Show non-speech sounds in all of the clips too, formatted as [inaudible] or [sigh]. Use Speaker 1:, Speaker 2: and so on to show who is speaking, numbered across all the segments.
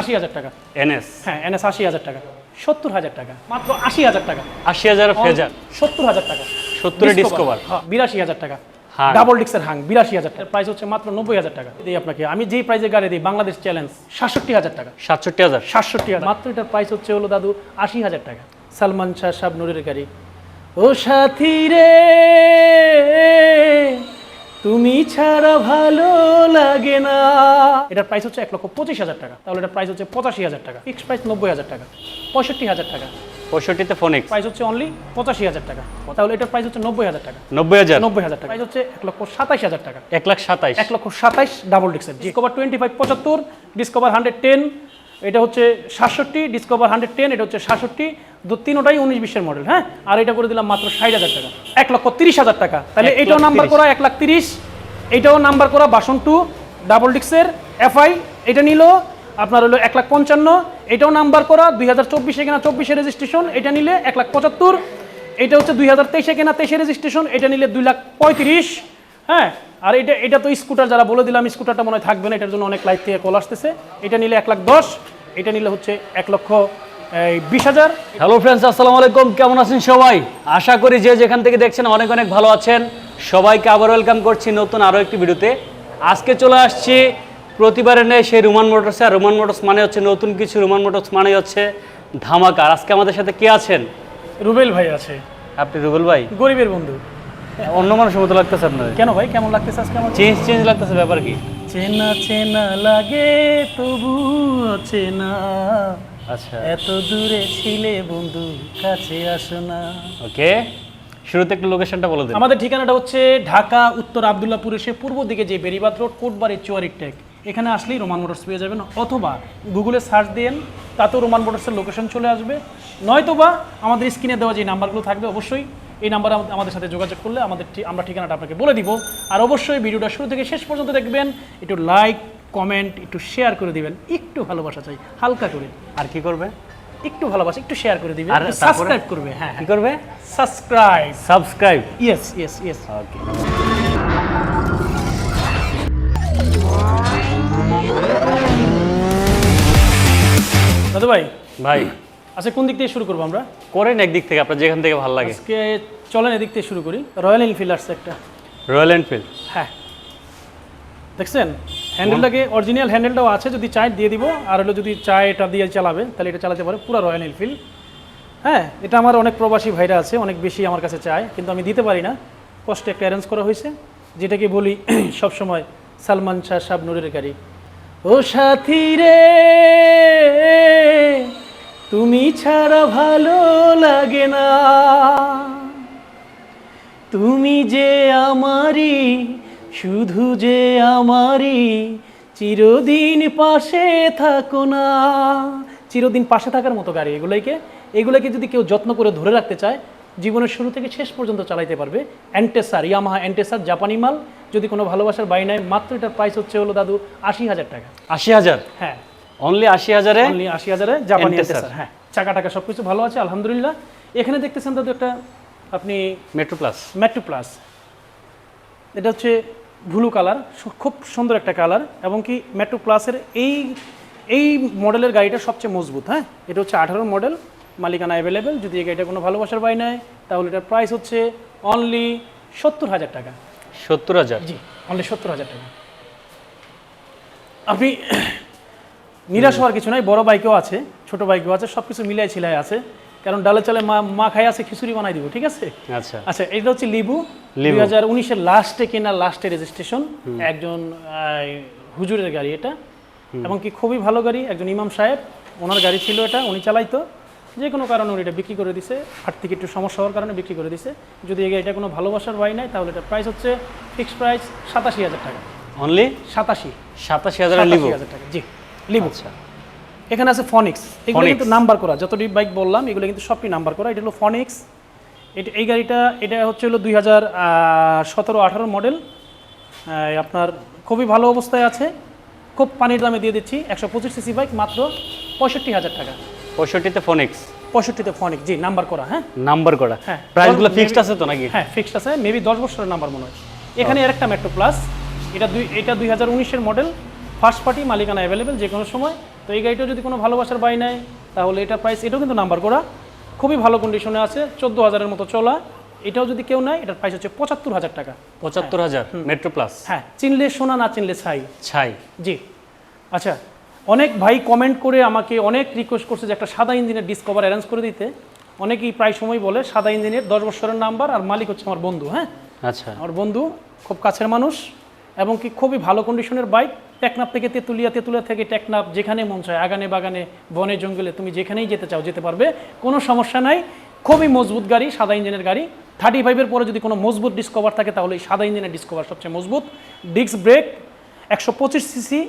Speaker 1: আশি হাজার টাকা
Speaker 2: এনএস
Speaker 1: হ্যাঁ এনএস আশি হাজার টাকা সত্তর হাজার টাকা মাত্র আশি হাজার টাকা
Speaker 2: আশি হাজার ফেজার
Speaker 1: সত্তর হাজার টাকা
Speaker 2: সত্তরে ডিসকভার
Speaker 1: হ্যাঁ বিরাশি হাজার টাকা। ডাবল ডিক্সের হাং বিরাশি হাজার টাকা প্রাইস হচ্ছে মাত্র নব্বই হাজার টাকা দিই আপনাকে আমি যেই প্রাইজে গাড়ি দিই বাংলাদেশ চ্যালেঞ্জ সাতষট্টি হাজার টাকা
Speaker 2: সাতষট্টি হাজার
Speaker 1: সাতষট্টি হাজার মাত্র এটার প্রাইস হচ্ছে হলো দাদু আশি হাজার টাকা সালমান শাহ সাহেব নুরের গাড়ি ও সাথী রে তুমি ছাড়া ভালো লাগে না। এটার প্রাইস হচ্ছে এক লক্ষ পঁচিশ হাজার টাকা। তাহলে এটার প্রাইস হচ্ছে পঁচাশি হাজার টাকা। ফিক্স প্রাইস নব্বই হাজার টাকা। পঁয়ষট্টি হাজার টাকা।
Speaker 2: পঁয়ষট্টিতে ফোনিক্স
Speaker 1: প্রাইস হচ্ছে অনলি পঁচাশি হাজার টাকা। তাহলে এটার প্রাইস হচ্ছে নব্বই হাজার টাকা।
Speaker 2: নব্বই হাজার।
Speaker 1: নব্বই হাজার টাকা। প্রাইস হচ্ছে এক লক্ষ সাতাইশ হাজার টাকা।
Speaker 2: এক লাখ সাতাইশ।
Speaker 1: এক লক্ষ সাতাইশ ডাবল ডিক্সের ডিসকভার টোয়েন্টি ফাইভ পঁচাত্তর ডিসকভার হান্ড্রেড টেন এটা হচ্ছে সাতষট্টি ডিসকভার হান্ড্রেড টেন এটা হচ্ছে সাতষট্টি দু তিনোটাই উনিশ বিশের মডেল হ্যাঁ? আর এটা করে দিলাম মাত্র ষাট হাজার টাকা। এক লক্ষ তিরিশ হাজার টাকা। তাহলে এটাও নাম্বার। করা এক লাখ তিরিশ। এটাও নাম্বার করা বাসন টু ডাবল ডিক্সের এফআই এটা নিল আপনার হলো এক লাখ পঞ্চান্ন। এটাও নাম্বার করা দুই হাজার চব্বিশে কেনা চব্বিশে রেজিস্ট্রেশন এটা নিলে এক লাখ পঁচাত্তর। এটা হচ্ছে দুই হাজার তেইশে কেনা তেইশে রেজিস্ট্রেশন এটা নিলে দুই লাখ পঁয়ত্রিশ। হ্যাঁ? আর এটা এটা তো স্কুটার যারা বলে দিলাম স্কুটারটা মনে হয় থাকবে না এটার জন্য অনেক লাইট থেকে কল আসতেছে। এটা নিলে এক লাখ দশ। এটা নিলে হচ্ছে এক লক্ষ বিশ হাজার।
Speaker 2: হ্যালো ফ্রেন্ডস আসসালামু আলাইকুম। কেমন আছেন সবাই? আশা করি যে যেখান থেকে দেখছেন অনেক অনেক ভালো আছেন। সবাইকে আবার ওয়েলকাম করছি নতুন আরও একটি ভিডিওতে। আজকে চলে আসছি প্রতিবারের নেই সেই রোমান মোটরসে আর রোমান মোটরস মানে হচ্ছে নতুন কিছু। রোমান মোটরস মানে হচ্ছে ধামাকা। আর আজকে আমাদের সাথে কে আছেন?
Speaker 1: রুবেল ভাই আছে।
Speaker 2: আপনি রুবেল ভাই?
Speaker 1: গরিবের বন্ধু।
Speaker 2: অন্য মানুষের মতো লাগতেছে আপনার
Speaker 1: কেন ভাই? কেমন লাগতেছে আজকে আমার?
Speaker 2: চেঞ্জ চেঞ্জ লাগতেছে ব্যাপার কি?
Speaker 1: চেনা চেনা লাগে তবু চেনা।
Speaker 2: আচ্ছা।
Speaker 1: এত দূরে ছিলে বন্ধু কাছে আসো না।
Speaker 2: ওকে শুরুতে একটু লোকেশনটা বলে দিন।
Speaker 1: আমাদের ঠিকানাটা হচ্ছে ঢাকা উত্তর আবদুল্লাপুর এসে পূর্ব দিকে যে বেরিবাদ রোড কোটবাড়ি চুয়ারি টেক। এখানে আসলেই রোমান মোটরস পেয়ে যাবেন অথবা গুগলে সার্চ দেন তাতেও রোমান মোটরসের লোকেশন চলে আসবে। নয়তোবা আমাদের স্ক্রিনে দেওয়া যে নাম্বারগুলো থাকবে অবশ্যই এই নাম্বারে আমাদের সাথে যোগাযোগ করলে আমাদের আমরা ঠিকানাটা আপনাকে বলে দিব। আর অবশ্যই ভিডিওটা শুরু থেকে শেষ পর্যন্ত দেখবেন। একটু লাইক কমেন্ট একটু শেয়ার করে দিবেন। একটু ভালোবাসা চাই হালকা করে।
Speaker 2: আর কি করবে?
Speaker 1: একটু ভালোবাসা একটু শেয়ার করে দিবেন।
Speaker 2: আর
Speaker 1: সাবস্ক্রাইব করবে হ্যাঁ
Speaker 2: কি করবে?
Speaker 1: Subscribe
Speaker 2: subscribe
Speaker 1: yes yes yes
Speaker 2: okay
Speaker 1: দাদু ভাই
Speaker 2: ভাই।
Speaker 1: আচ্ছা কোন দিক থেকে শুরু করব আমরা?
Speaker 2: করেন একদিক থেকে আপনার যেখান থেকে ভালো লাগে।
Speaker 1: আজকে চলেন এদিক থেকে শুরু করি। রয়্যাল এনফিল্ড আসছে একটা।
Speaker 2: রয়্যাল এনফিল্ড
Speaker 1: হ্যাঁ। দেখছেন? হ্যান্ডেলটাকে অরিজিনাল হ্যান্ডেলটাও আছে যদি চায় দিয়ে দিব। আর হলো যদি চায় এটা দিয়ে চালাবে তাহলে এটা চালাতে পারে পুরো রয়্যাল এনফিল্ড হ্যাঁ এটা আমার অনেক প্রবাসী ভাইরা আছে অনেক বেশি আমার কাছে চায় কিন্তু আমি দিতে পারি না। কষ্টে একটা অ্যারেঞ্জ করা হয়েছে। যেটাকে বলি [clears throat] সবসময় সালমান শাহ সাহেব নুরের গাড়ি। ও সাথী রে! তুমি ছাড়া ভালো লাগে না। তুমি যে আমারই শুধু যে আমারই চিরদিন পাশে থাকো না। চিরদিন পাশে থাকার মতো গাড়ি এগুলোকে এগুলোকে যদি কেউ যত্ন করে ধরে রাখতে চায় জীবনের শুরু থেকে শেষ পর্যন্ত চালাইতে পারবে। অ্যান্টেসার ইয়ামাহা অ্যান্টেসার জাপানি মাল। যদি কোনো ভালোবাসার বাই নেয় মাত্র এটার প্রাইস হচ্ছে হলো দাদু আশি হাজার টাকা।
Speaker 2: আশি হাজার?
Speaker 1: হ্যাঁ।
Speaker 2: অনলি আশি হাজারে
Speaker 1: অনলি আশি হাজারে জাপানি অ্যান্টেসার হ্যাঁ চাকা টাকা সব কিছু ভালো আছে আলহামদুলিল্লাহ। এখানে দেখতেছেন দাদু একটা আপনি
Speaker 2: মেট্রো প্লাস
Speaker 1: ম্যাট্রো প্লাস এটা হচ্ছে ব্লু কালার খুব সুন্দর একটা কালার এবং কি মেট্রো প্লাসের এই এই মডেলের গাড়িটা সবচেয়ে মজবুত হ্যাঁ? এটা হচ্ছে আঠারো মডেল মালিকানা অ্যাভেলেবেল যদি এই গাড়িটা কোনো ভালোবাসার বাই নেয় তাহলে এটার প্রাইস হচ্ছে অনলি সত্তর হাজার টাকা।
Speaker 2: সত্তর হাজার।
Speaker 1: জি অনলি সত্তর হাজার টাকা। আপনি নিরাশ হওয়ার কিছু নাই বড় বাইকেও আছে ছোট বাইকেও আছে সব কিছু মিলাই ছিলাই আছে। কারণ ডালে চালে মা মা খাই আছে খিচুড়ি বানাই দিব ঠিক আছে?
Speaker 2: আচ্ছা।
Speaker 1: আচ্ছা এটা হচ্ছে লিবু। দুই হাজার উনিশের লাস্টে কেনা লাস্টে রেজিস্ট্রেশন একজন হুজুরের গাড়ি এটা। এবং কি খুবই ভালো গাড়ি একজন ইমাম সাহেব ওনার গাড়ি ছিল এটা উনি চালাইতো। যে কোনো কারণে উনি এটা বিক্রি করে দিছে আর্থিক একটু সমস্যা হওয়ার কারণে বিক্রি করে দিছে। যদি গাড়িটা কোনো ভালোবাসার বাই নাই তাহলে এটা প্রাইস হচ্ছে ফিক্সড প্রাইস সাতাশি হাজার টাকা।
Speaker 2: অনলি
Speaker 1: সাতাশি।
Speaker 2: সাতাশি হাজার
Speaker 1: টাকা জি। লিবু।
Speaker 2: আচ্ছা।
Speaker 1: এখানে আছে ফনিক্স এগুলো কিন্তু নাম্বার করা। যতটি বাইক বললাম এগুলো কিন্তু সবটি নাম্বার করা। এটা হলো ফনিক্স এটা এই গাড়িটা এটা হচ্ছে হলো দুই হাজার সতেরো আঠারো মডেল আপনার খুবই ভালো অবস্থায় আছে। খুব পানির দামে দিয়ে দিচ্ছি। একশো পঁচিশ সিসি বাইক মাত্র পঁয়ষট্টি হাজার টাকা।
Speaker 2: পঁয়ষট্টিতে ফোনিক্স
Speaker 1: পঁয়ষট্টিতে ফনিক্স জি নাম্বার করা হ্যাঁ?
Speaker 2: নাম্বার করা।
Speaker 1: হ্যাঁ।
Speaker 2: প্রাইসগুলো ফিক্সড আছে তো নাকি?
Speaker 1: হ্যাঁ ফিক্সড আছে। মেবি দশ বছরের নাম্বার মনে হয়। এখানে আরেকটা মেট্রো প্লাস এটা দুই এটা দুই হাজার উনিশের মডেল ফার্স্ট পার্টি মালিকানা অ্যাভেলেবেল যে কোনো সময়। তো এই গাড়িটাও যদি কোনো ভালোবাসার বাই নেয় তাহলে এটা প্রাইস এটাও কিন্তু নাম্বার করা। খুবই ভালো কন্ডিশনে আছে চোদ্দ হাজারের মতো চলা। এটাও যদি কেউ নেয় এটার প্রাইস হচ্ছে পঁচাত্তর হাজার টাকা
Speaker 2: পঁচাত্তর হাজার মেট্রো প্লাস
Speaker 1: হ্যাঁ চিনলে সোনা না চিনলে ছাই।
Speaker 2: ছাই।
Speaker 1: জি। আচ্ছা অনেক ভাই কমেন্ট করে আমাকে অনেক রিকোয়েস্ট করছে যে একটা সাদা ইঞ্জিনের ডিসকভার অ্যারেঞ্জ করে দিতে। অনেকেই প্রায় সময় বলে সাদা ইঞ্জিনের দশ বছরের নাম্বার আর মালিক হচ্ছে আমার বন্ধু হ্যাঁ?
Speaker 2: আচ্ছা।
Speaker 1: আমার বন্ধু খুব কাছের মানুষ এবং কি খুবই ভালো কন্ডিশনের বাইক টেকনাপ থেকে তেঁতুলিয়া তেঁতুলিয়া থেকে টেকনাপ যেখানে মন চায় আগানে বাগানে বনে জঙ্গলে তুমি যেখানেই যেতে চাও যেতে পারবে। কোনো সমস্যা নাই খুবই মজবুত গাড়ি সাদা ইঞ্জিনের গাড়ি। থার্টি ফাইভের পরে যদি কোনো মজবুত ডিসকভার থাকে তাহলে এই সাদা ইঞ্জিনের ডিসকভার সবচেয়ে মজবুত। ডিস্ক ব্রেক একশো পঁচিশ সিসি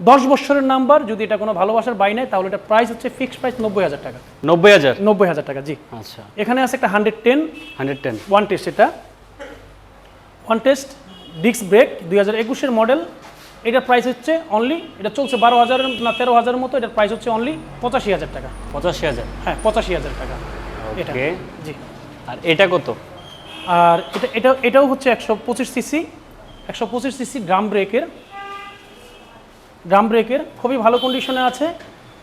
Speaker 1: দশ বছরের নাম্বার যদি এটা কোনো ভালোবাসার বাই নেয় তাহলে এটা প্রাইস হচ্ছে ফিক্সড প্রাইস নব্বই হাজার টাকা।
Speaker 2: নব্বই হাজার?
Speaker 1: নব্বই হাজার টাকা জি।
Speaker 2: আচ্ছা।
Speaker 1: এখানে আছে একটা hundred ten
Speaker 2: hundred ten
Speaker 1: one test এটা। ওয়ান টেস্ট ডিস্ক ব্রেক দুই হাজার একুশের মডেল এটার প্রাইস হচ্ছে অনলি এটা চলছে বারো হাজারের না তেরো হাজারের মতো এটার প্রাইস হচ্ছে অনলি পঁচাশি হাজার টাকা।
Speaker 2: পঁচাশি হাজার?
Speaker 1: হ্যাঁ পঁচাশি হাজার টাকা। এটা জি।
Speaker 2: আর এটা কত?
Speaker 1: আর এটা এটা এটাও হচ্ছে একশো পঁচিশ সিসি একশো পঁচিশ সিসি ড্রাম ব্রেকের ড্রাম ব্রেকের খুবই ভালো কন্ডিশনে আছে।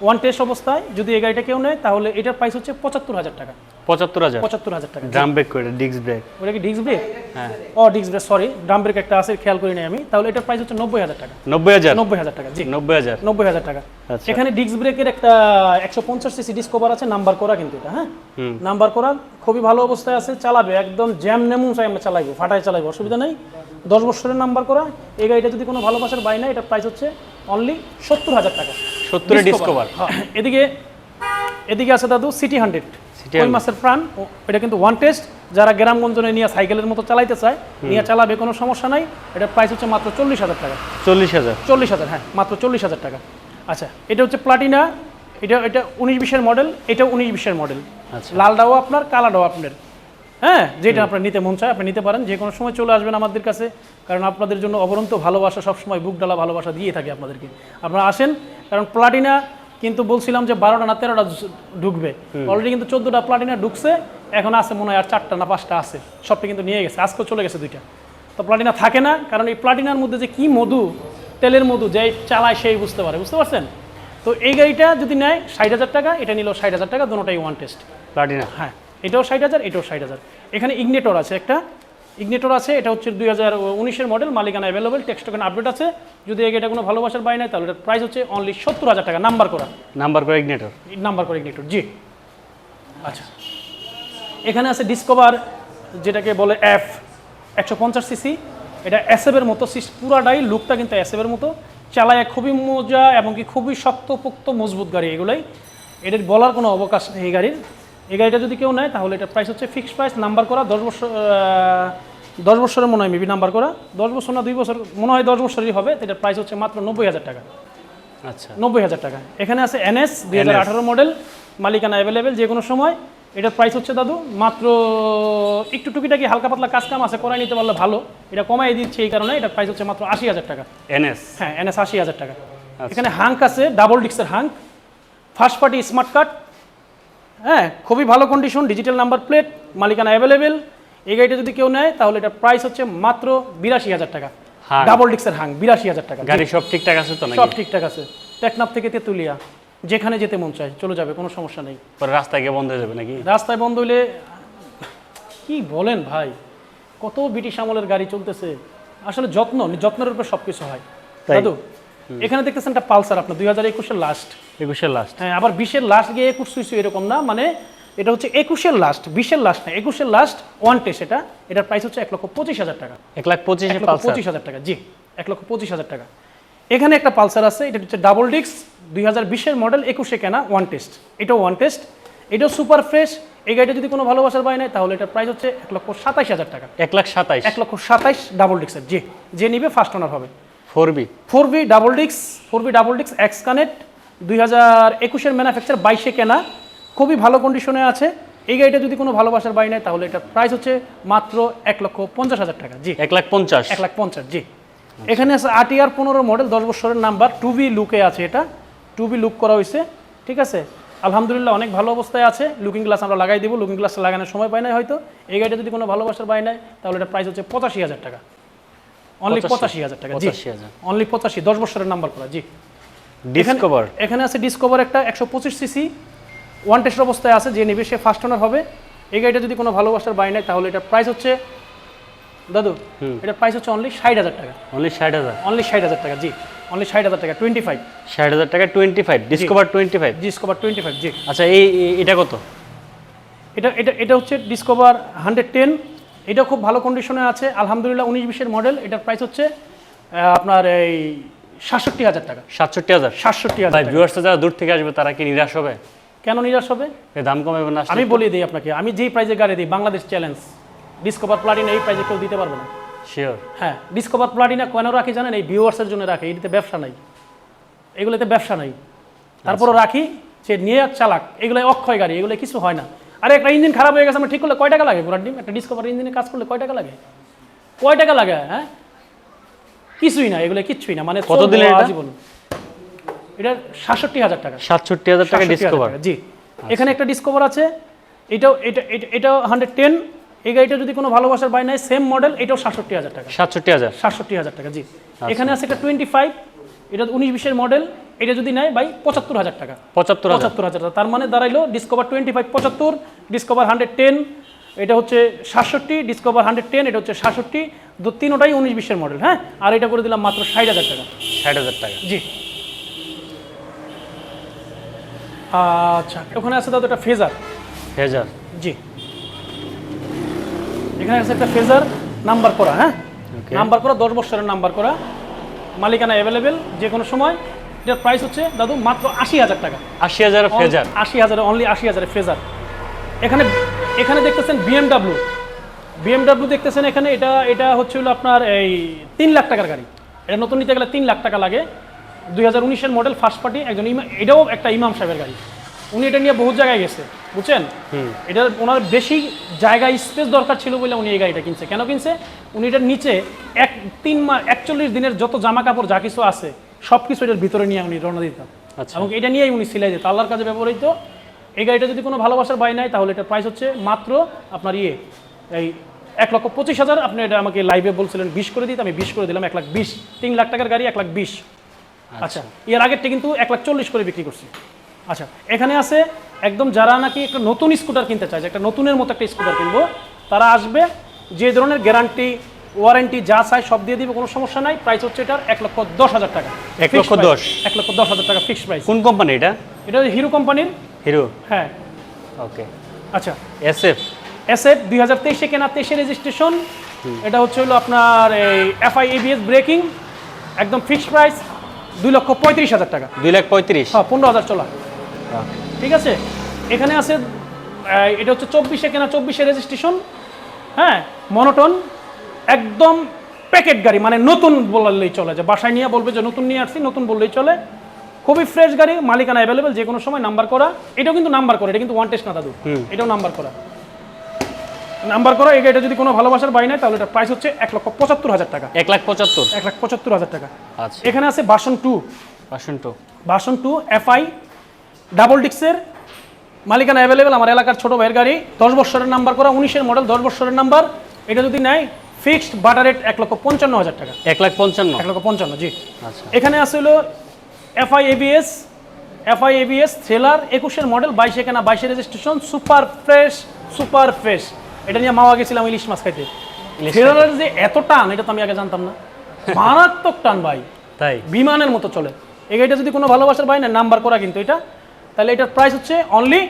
Speaker 1: ওয়ান টেস্ট অবস্থায় যদি এই গাড়িটা কেউ নেয় তাহলে এটার প্রাইস হচ্ছে পঁচাত্তর হাজার টাকা।
Speaker 2: পঁচাত্তর হাজার?
Speaker 1: পঁচাত্তর হাজার টাকা।
Speaker 2: ড্রাম ব্রেক করে ডিস্ক ব্রেক
Speaker 1: ওটা কি ডিস্ক ব্রেক
Speaker 2: হ্যাঁ।
Speaker 1: ও disc brake sorry drum brake একটা আছে খেয়াল করি নাই আমি। তাহলে এটার প্রাইস হচ্ছে নব্বই হাজার টাকা।
Speaker 2: নব্বই হাজার?
Speaker 1: নব্বই হাজার টাকা জি।
Speaker 2: নব্বই হাজার?
Speaker 1: নব্বই হাজার টাকা।
Speaker 2: আচ্ছা।
Speaker 1: এখানে ডিস্ক ব্রেকের একটা একশো পঞ্চাশ সিসি ডিসকভার আছে নাম্বার করা কিন্তু এটা হ্যাঁ? নাম্বার করা খুবই ভালো অবস্থায় আছে চালাবে একদম জ্যাম নেমু চাই আমরা চালাইবো ফাটায় চালাইবো অসুবিধা নেই। দশ বছরের নাম্বার করা এই গাড়িটা যদি কোনো ভালোবাসার বাই না এটা প্রাইস হচ্ছে অনলি সত্তর হাজার টাকা।
Speaker 2: সত্তরে ডিসকভার
Speaker 1: হ্যাঁ, এদিকে এদিকে আছে দাদু সিটি হান্ড্রেড কই মাসের প্রাণ। এটা কিন্তু ওয়ান টেস্ট যারা গ্রামগঞ্জনে নিয়ে সাইকেলের মতো চালাইতে চায় নিয়ে চালাবে কোনো সমস্যা নাই। এটার প্রাইস হচ্ছে মাত্র চল্লিশ হাজার টাকা।
Speaker 2: চল্লিশ হাজার।
Speaker 1: চল্লিশ হাজার হ্যাঁ মাত্র চল্লিশ হাজার টাকা। আচ্ছা এটা হচ্ছে প্লাটিনা এটা এটা উনিশ বিশের মডেল এটা উনিশ বিশের মডেল
Speaker 2: আচ্ছা।
Speaker 1: লালটাও আপনার কালাটাও আপনার। হ্যাঁ যেটা আপনার নিতে মন চায় আপনি নিতে পারেন। যে কোনো সময় চলে আসবেন আমাদের কাছে কারণ আপনাদের জন্য অবরন্ত ভালোবাসা সবসময় বুক ডালা ভালোবাসা দিয়ে থাকে আপনাদেরকে। আপনারা আসেন কারণ প্লাটিনা কিন্তু বলছিলাম যে বারোটা না তেরোটা ঢুকবে। অলরেডি কিন্তু চোদ্দোটা প্লাটিনা ঢুকছে এখন আছে মনে হয় আর চারটা না পাঁচটা আছে। সবটা কিন্তু নিয়ে গেছে আজকেও চলে গেছে দুইটা। তো প্লাটিনা থাকে না কারণ এই প্লাটিনার মধ্যে যে কি মধু তেলের মধু যে চালায় সেই বুঝতে পারে বুঝতে পারছেন? তো এই গাড়িটা যদি নেয় ষাট হাজার টাকা এটা নিল ষাট হাজার টাকা দুটোটাই ওয়ান টেস্ট
Speaker 2: প্লাটিনা?
Speaker 1: হ্যাঁ। এটাও ষাট হাজার এটাও ষাট হাজার। এখানে ইগনেটর আছে একটা। ইগনেটর আছে এটা হচ্ছে দুই হাজার উনিশের মডেল মালিকানা অ্যাভেলেবেল টেক্সট টোকেন আপডেট আছে। যদি এটা কোনো ভালোবাসার বাই নাই তাহলে এটার প্রাইস হচ্ছে অনলি সত্তর হাজার টাকা। নাম্বার করা।
Speaker 2: নাম্বার করে ইগনেটর
Speaker 1: নাম্বার করে ইগনেটর জি। আচ্ছা। এখানে আছে ডিসকভার যেটাকে বলে এফ একশো পঞ্চাশ সিসি এটা এসএফের মতো সিস- পুরাটাই লুকটা কিন্তু এসএফের মতো। চালায় খুবই মজা এবং কি খুবই শক্তপোক্ত মজবুত গাড়ি এগুলোই। এটার বলার কোনো অবকাশ নেই এই গাড়ির। এই গাড়িটা যদি কেউ নেয় তাহলে এটা প্রাইস হচ্ছে ফিক্সড প্রাইস নাম্বার করা দশ বছর দশ বছরের মনে হয় মেবি নাম্বার করা। দশ বছর না দুই বছর মনে হয় দশ বছরই হবে এটার প্রাইস হচ্ছে মাত্র নব্বই হাজার টাকা।
Speaker 2: আচ্ছা।
Speaker 1: নব্বই হাজার টাকা। এখানে আছে এনএস দুই হাজার আঠারো মডেল মালিকানা অ্যাভেলেবেল যে কোনো সময়। এটার প্রাইস হচ্ছে দাদু মাত্র একটু টুকিটাকি হালকা পাতলা কাজ কাম আছে করাই নিতে পারলে ভালো। এটা কমাই দিচ্ছে এই কারণে এটার প্রাইস হচ্ছে মাত্র আশি হাজার টাকা।
Speaker 2: এনএস
Speaker 1: হ্যাঁ এনএস আশি হাজার টাকা। এখানে হাঙ্ক আছে double ডিক্সের Hunk first party smart card হ্যাঁ খুবই ভালো কন্ডিশন ডিজিটাল নাম্বার প্লেট মালিকানা অ্যাভেলেবেল এই গাড়িটা যদি কেউ নেয় তাহলে এটার প্রাইস হচ্ছে মাত্র বিরাশি হাজার টাকা। ডাবল ডিক্সের হাঙ্ক বিরাশি হাজার টাকা।
Speaker 2: গাড়ি সব ঠিকঠাক আছে তো
Speaker 1: সব ঠিকঠাক আছে। টেকনাফ থেকে তেঁতুলিয়া যেখানে যেতে মন চায় চলে যাবে কোনো সমস্যা নেই।
Speaker 2: রাস্তায় গিয়ে বন্ধ হয়ে যাবে নাকি?
Speaker 1: রাস্তায় বন্ধ হইলে কি বলেন ভাই? কত ব্রিটিশ আমলের গাড়ি চলতেছে। আসলে যত্ন যত্নের উপর সব কিছু হয়।
Speaker 2: তাই?
Speaker 1: দাদু এখানে দেখতেছেন একটা পালসার আপনার দুই হাজার একুশের লাস্ট
Speaker 2: একুশের লাস্ট
Speaker 1: হ্যাঁ আবার বিশের লাস্ট গিয়ে একুশ সুইসু এরকম না মানে এটা হচ্ছে একুশের লাস্ট বিশের লাস্ট না একুশের লাস্ট ওয়ান টেস্ট এটা। এটার প্রাইস হচ্ছে এক লক্ষ পঁচিশ হাজার টাকা।
Speaker 2: এক লাখ পঁচিশে
Speaker 1: পঁচিশ হাজার টাকা জি এক লক্ষ পঁচিশ হাজার টাকা। এখানে একটা পালসার আছে এটা হচ্ছে ডাবল ডিক্স দুই হাজার বিশের মডেল একুশে কেনা ওয়ান টেস্ট এটাও ওয়ান টেস্ট এটাও সুপার ফ্রেশ এই গাড়িটা যদি কোনো ভালোবাসার বাই নেয় তাহলে এটার প্রাইস হচ্ছে এক লক্ষ সাতাইশ হাজার টাকা।
Speaker 2: এক লাখ সাতাইশ।
Speaker 1: এক লক্ষ সাতাইশ ডাবল ডিক্সের জি যে নিবে ফার্স্ট ওনার হবে।
Speaker 2: Four B
Speaker 1: four B double ডিক্স ফোর বি ডাবল ডিক্স এক্স কানেক্ট দুই হাজার একুশের ম্যানুফ্যাকচার বাইশে কেনা খুবই ভালো কন্ডিশনে আছে। এই গাড়িটা যদি কোনো ভালোবাসার বাই নেয় তাহলে এটার প্রাইস হচ্ছে মাত্র এক লক্ষ পঞ্চাশ হাজার টাকা। জি।
Speaker 2: এক লাখ পঞ্চাশ।
Speaker 1: এক লাখ পঞ্চাশ জি। এখানে আছে আটিআর পনেরো মডেল দশ বছরের নাম্বার টু বি লুকে আছে এটা। টু বি লুক করা হয়েছে ঠিক আছে? আলহামদুলিল্লাহ অনেক ভালো অবস্থায় আছে। লুকিং গ্লাস আমরা লাগাই দিব লুকিং গ্লাস লাগানোর সময় পাই না হয়তো। এই গাড়িটা যদি কোনো ভালোবাসার বাই নেয় তাহলে এটা প্রাইস হচ্ছে পঁচাশি হাজার টাকা। অনলি
Speaker 2: পঁচাশি?
Speaker 1: হাজার টাকা জি। অনলি পঁচাশি দশ বছরের নাম্বার করা জি।
Speaker 2: ডিসকভার
Speaker 1: এখানে আছে ডিসকভার একটা একশো পঁচিশ সিসি ওয়ান টেস্ট অবস্থায় আছে যে নেবে সে ফার্স্ট ওনার হবে। এই গাড়িটা যদি কোনো ভালোবাসার বাই নেয় তাহলে এটার প্রাইস হচ্ছে দাদু এটার প্রাইস হচ্ছে অনলি ষাট হাজার টাকা।
Speaker 2: অনলি ষাট হাজার।
Speaker 1: অনলি ষাট হাজার টাকা জি। অনলি ষাট হাজার টাকা টোয়েন্টি ফাইভ
Speaker 2: ষাট হাজার টাকা twenty five Discover twenty five
Speaker 1: Discover twenty five জি।
Speaker 2: আচ্ছা এই- এটা কত?
Speaker 1: এটা এটা এটা হচ্ছে ডিসকভার হান্ড্রেড টেন এটা খুব ভালো কন্ডিশনে আছে। আলহামদুলিল্লাহ উনিশ বিশের মডেল এটার প্রাইস হচ্ছে আপনার এই সাতষট্টি হাজার টাকা।
Speaker 2: সাতষট্টি হাজার?
Speaker 1: সাতষট্টি হাজার।
Speaker 2: ভিউয়ার্সটা যারা দূর থেকে আসবে তারা কি নিরাশ হবে?
Speaker 1: কেন নিরাশ হবে?
Speaker 2: দাম কমাবে না
Speaker 1: আমি বলে দিই আপনাকে আমি যেই প্রাইজে গাড়ি দিই বাংলাদেশ চ্যালেঞ্জ ডিসকভার প্লাটিনা এই প্রাইজে কেউ দিতে পারবে না।
Speaker 2: শিওর
Speaker 1: হ্যাঁ ডিসকভার প্লাটিনা কেন রাখি জানেন? এই ভিউয়ার্সের জন্য রাখে এটিতে ব্যবসা নাই। এগুলোতে ব্যবসা নাই। তারপরও রাখি সে নিয়ে চালাক এগুলো অক্ষয় গাড়ি এগুলো কিছু হয় না। আরে একটা ইঞ্জিন খারাপ হয়ে গেছে আমার ঠিক করলে কয় টাকা লাগে পুরান ডিম? একটা ডিসকভার ইঞ্জিনে কাজ করলে কয় টাকা লাগে? কয় টাকা লাগে হ্যাঁ? কিছুই না এগুলো কিচ্ছুই না মানে
Speaker 2: কত
Speaker 1: চলবো
Speaker 2: দিলেন এটা?
Speaker 1: এটা সাতষট্টি হাজার টাকা।
Speaker 2: সাতষট্টি হাজার টাকা ডিসকভার
Speaker 1: জি। এখানে একটা ডিসকভার আছে এটাও এটা এটা- এটাও হান্ড্রেড টেন এই গাড়িটা যদি কোনো ভালোবাসার বাই নাই সেম মডেল এটাও সাতষট্টি হাজার টাকা।
Speaker 2: সাতষট্টি হাজার।
Speaker 1: সাতষট্টি হাজার টাকা জি। এখানে আছে একটা টোয়েন্টি ফাইভ এটা উনিশ বিশের মডেল এটা যদি নেয় ভাই পঁচাত্তর হাজার টাকা।
Speaker 2: পঁচাত্তর
Speaker 1: পঁচাত্তর হাজার টাকা। তার মানে দাঁড়াইলো ডিসকভার টোয়েন্টি ফাইভ পঁচাত্তর ডিসকভার হান্ড্রেড টেন এটা হচ্ছে সাতষট্টি ডিসকভার হান্ড্রেড টেন এটা হচ্ছে সাতষট্টি দু তিনোটাই উনিশ বিশের মডেল হ্যাঁ? আর এটা করে দিলাম মাত্র ষাট হাজার টাকা।
Speaker 2: ষাট হাজার টাকা।
Speaker 1: জি। আচ্ছা ওখানে আছে দাদা একটা ফেজার
Speaker 2: হাজার
Speaker 1: জি। এখানে আছে একটা ফেজার নাম্বার করা হ্যাঁ. নাম্বার করা দশ বছরের নাম্বার করা। মালিকানা অ্যাভেলেবেল যে কোনো সময়। এটার প্রাইস হচ্ছে দাদু মাত্র আশি হাজার টাকা।
Speaker 2: আশি হাজার ফ্রেজার।
Speaker 1: আশি হাজার অনলি আশি হাজারের ফ্রেজার। এখানে এখানে দেখতেছেন বিএমডাব্লিউ বিএমডাব্লিউ দেখতেছেন এখানে এটা এটা হচ্ছে হলো আপনার এই তিন লাখ টাকার গাড়ি। এটা নতুন নিতে গেলে তিন লাখ টাকা লাগে। দুই হাজার উনিশের মডেল ফার্স্ট পার্টি একজন এটাও একটা ইমাম সাহেবের গাড়ি। উনি এটা নিয়ে বহুত জায়গায় গেছে বুঝছেন? এটা ওনার বেশি জায়গা স্পেস দরকার ছিল বলে উনি এই গাড়িটা কিনছে। কেন কিনছে? উনি এটার নিচে এক তিন মাস একচল্লিশ দিনের যত জামা কাপড় যা কিছু আছে সব কিছু এটার ভিতরে নিয়ে উনি রওনা দিতাম।
Speaker 2: আচ্ছা।
Speaker 1: এবং এটা নিয়েই উনি সিলাই দিত। আল্লাহর কাছে ব্যবহৃত এই গাড়িটা যদি কোনো ভালোবাসার বাই নাই তাহলে এটার প্রাইস হচ্ছে মাত্র আপনার ইয়ে এই এক লক্ষ পঁচিশ হাজার। আপনি এটা আমাকে লাইভে বলছিলেন বিশ করে দিতে আমি বিশ করে দিলাম এক লাখ বিশ। তিন লাখ টাকার গাড়ি এক লাখ বিশ। আচ্ছা। এর আগেরটা কিন্তু এক লাখ চল্লিশ করে বিক্রি করছি। আচ্ছা এখানে আছে একদম যারা নাকি একটা নতুন স্কুটার কিনতে চায় যে একটা নতুনের মতো একটা স্কুটার কিনবো তারা আসবে যে ধরনের গ্যারান্টি ওয়ারেন্টি যা চাই সব দিয়ে দিবে কোনো সমস্যা নাই। প্রাইস হচ্ছে এটার এক লক্ষ দশ হাজার টাকা।
Speaker 2: এক লক্ষ দশ?
Speaker 1: এক লক্ষ দশ হাজার টাকা ফিক্সড প্রাইস
Speaker 2: কোন কোম্পানি এটা?
Speaker 1: এটা হিরো কোম্পানির
Speaker 2: হিরো
Speaker 1: হ্যাঁ।
Speaker 2: ওকে
Speaker 1: আচ্ছা।
Speaker 2: এস এফ
Speaker 1: এসএফ দুই হাজার তেইশে কেনা তেইশে রেজিস্ট্রেশন এটা হচ্ছে হলো আপনার এই এফআই এবিএস ব্রেকিং একদম ফিক্সড প্রাইস দুই লক্ষ পঁয়ত্রিশ হাজার টাকা।
Speaker 2: দুই লাখ পঁয়ত্রিশ?
Speaker 1: হ্যাঁ পনেরো হাজার চলা। ঠিক আছে? এখানে আছে এটা হচ্ছে চব্বিশে কেনা চব্বিশে রেজিস্ট্রেশন হ্যাঁ মনোটন একদম প্যাকেট গাড়ি মানে নতুন বললেই চলে যে বাসায় নিয়ে বলবে যে নতুন নিয়ে আসছি নতুন বললেই চলে। খুবই ফ্রেশ গাড়ি মালিকানা অ্যাভেলেবেল যে কোনো সময় নাম্বার করা। এটাও কিন্তু নাম্বার করা এটা কিন্তু ওয়ান টেস্ট না দাদু। এটাও নাম্বার করা। নাম্বার করা এই গাড়িটা যদি কোনো ভালোবাসার বাই নেয় তাহলে এটা প্রাইস হচ্ছে এক লক্ষ পঁচাত্তর হাজার টাকা।
Speaker 2: এক লাখ পঁচাত্তর?
Speaker 1: এক লাখ পঁচাত্তর হাজার টাকা।
Speaker 2: আচ্ছা।
Speaker 1: এখানে আছে বাসন টু
Speaker 2: বাসন two
Speaker 1: version two FI double ডিক্সের মালিকানা অ্যাভেলেবেল আমার এলাকার ছোট ভাইয়ের গাড়ি। দশ বছরের নাম্বার করা উনিশের মডেল দশ বছরের নাম্বার এটা যদি নেয় ফিক্সড বাটার রেট এক লক্ষ পঞ্চান্ন হাজার টাকা।
Speaker 2: এক লাখ পঞ্চান্ন।
Speaker 1: এক লক্ষ পঞ্চান্ন জি।
Speaker 2: আচ্ছা।
Speaker 1: এখানে আছে হলো এফআই এবিএস এফআই এবিএস থ্রেলার একুশের মডেল বাইশে কেনা বাইশে registration super fresh super fresh এটা নিয়ে মাওয়া গেছিলাম ইলিশ মাছ খাইতে। থ্রেলারের যে এত টান এটা তো আমি আগে জানতাম না। [laughs] মারাত্মক টান ভাই।
Speaker 2: তাই?
Speaker 1: বিমানের মতো চলে। এই গাড়িটা যদি কোনো ভালোবাসার পাই না নাম্বার করা কিন্তু এটা। তাহলে এটার প্রাইস হচ্ছে অনলি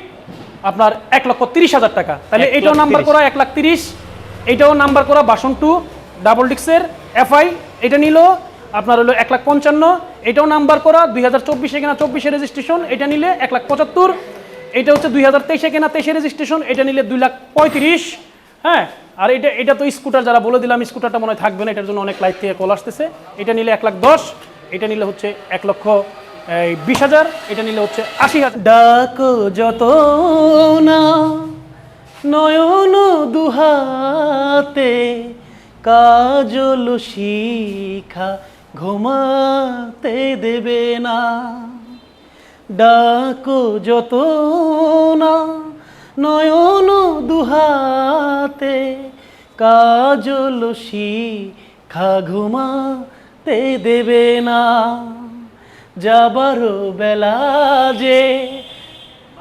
Speaker 1: আপনার এক লক্ষ তিরিশ হাজার টাকা। তাহলে এটাও নাম্বার করা এক লাখ তিরিশ। এটাও নাম্বার করা, বাসন টু ডাবল ডিক্সের এফআই এটা নিল, আপনার হলো এক লাখ পঞ্চান্ন, এটাও নাম্বার করা, দুই হাজার চব্বিশে কেনা চব্বিশে রেজিস্ট্রেশন এটা নিলে এক লাখ পঁচাত্তর, এটা হচ্ছে দুই হাজার তেইশে কেনা তেইশে রেজিস্ট্রেশন এটা নিলে দুই লাখ পঁয়ত্রিশ হ্যাঁ? আর এটা এটা তো স্কুটার যারা বলে দিলাম স্কুটারটা মনে থাকবে না, এটার জন্য অনেক লাইট থেকে কল আসতেছে। এটা নিলে এক লাখ দশ, এটা নিলে হচ্ছে এক লক্ষ বিশ হাজার, এটা নিলে হচ্ছে আশি হাজার। ডাকো যত না নয়ন দুহাতে কাজল শিখা ঘুমাতে দেবে না। ডাকো যত না নয়ন দুহাতে কাজল শিখা ঘুমাতে দেবে না। যাবারও বেলা যে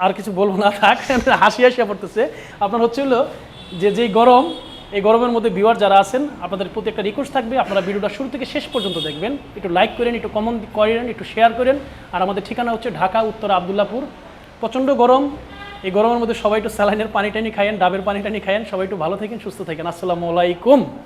Speaker 1: আর কিছু বলব না, থাক, [laughs] হাসি হাসিয়া পড়তেছে। আপনার হচ্ছে হলো যে, যেই গরম, এই গরমের মধ্যে ভিউয়ার যারা আছেন, আপনাদের প্রতি একটা রিকোয়েস্ট থাকবে, আপনারা ভিডিওটা শুরু থেকে শেষ পর্যন্ত দেখবেন। একটু লাইক করেন, একটু কমেন্ট করেন, একটু শেয়ার করেন। আর আমাদের ঠিকানা হচ্ছে ঢাকা, উত্তর আবদুল্লাপুর। প্রচণ্ড গরম, এই গরমের মধ্যে সবাই একটু স্যালাইনের পানি টানি খায়েন, ডাবের পানি টানি খায়েন, সবাই একটু ভালো থাকেন, সুস্থ থাকেন। আসসালামু আলাইকুম।